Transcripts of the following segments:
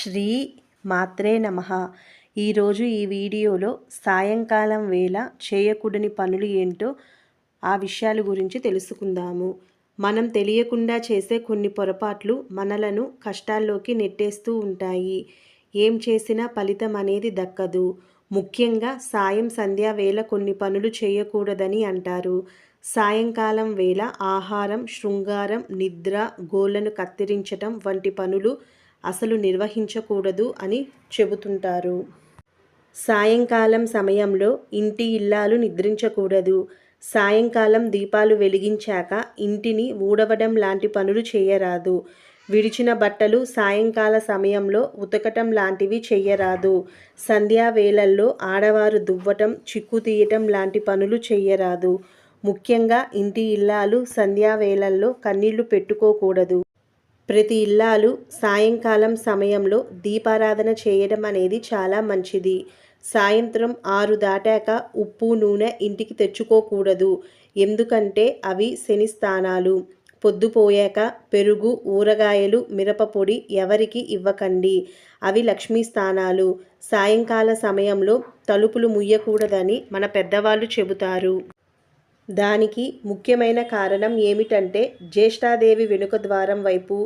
శ్రీ మాత్రే నమ. ఈరోజు ఈ వీడియోలో సాయంకాలం వేళ చేయకూడని పనులు ఏంటో ఆ విషయాల గురించి తెలుసుకుందాము. మనం తెలియకుండా చేసే కొన్ని పొరపాట్లు మనలను కష్టాల్లోకి నెట్టేస్తూ ఉంటాయి. ఏం చేసినా ఫలితం అనేది దక్కదు. ముఖ్యంగా సాయం సంధ్యా వేళ కొన్ని పనులు చేయకూడదని అంటారు. సాయంకాలం వేళ ఆహారం శృంగారం నిద్ర గోళ్ళను కత్తిరించటం వంటి పనులు అసలు నిర్వహించకూడదు అని చెబుతుంటారు. సాయంకాలం సమయంలో ఇంటి ఇల్లాలు నిద్రించకూడదు. సాయంకాలం దీపాలు వెలిగించాక ఇంటిని ఊడవడం లాంటి పనులు చేయరాదు. విడిచిన బట్టలు సాయంకాల సమయంలో ఉతకటం లాంటివి చెయ్యరాదు. సంధ్యా వేళల్లో ఆడవారు దువ్వటం చిక్కు తీయటం లాంటి పనులు చెయ్యరాదు. ముఖ్యంగా ఇంటి ఇల్లాలు సంధ్యా వేళల్లో కన్నీళ్ళు పెట్టుకోకూడదు. ప్రతి ఇల్లాలు సాయంకాలం సమయంలో దీపారాధన చేయడం అనేది చాలా మంచిది. సాయంత్రం ఆరు దాటాక ఉప్పు నూనె ఇంటికి తెచ్చుకోకూడదు. ఎందుకంటే అవి శని స్థానాలు. పొద్దుపోయాక పెరుగు ఊరగాయలు మిరపపొడి ఎవరికి ఇవ్వకండి. అవి లక్ష్మీ స్థానాలు. సాయంకాల సమయంలో తలుపులు ముయ్యకూడదని మన పెద్దవాళ్ళు చెబుతారు. దానికి ముఖ్యమైన కారణం ఏమిటంటే జ్యేష్ఠాదేవి వెనుక ద్వారం వైపు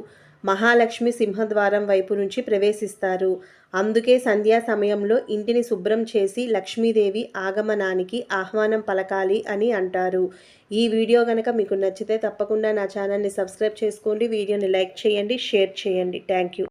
మహాలక్ష్మి సింహద్వారం వైపు నుంచి ప్రవేశిస్తారు. అందుకే సంధ్యా సమయంలో ఇంటిని శుభ్రం చేసి లక్ష్మీదేవి ఆగమనానికి ఆహ్వానం పలకాలి అని అంటారు. ఈ వీడియో కనుక మీకు నచ్చితే తప్పకుండా నా ఛానల్ని సబ్స్క్రైబ్ చేసుకోండి వీడియోని లైక్ చేయండి షేర్ చేయండి. Thank you.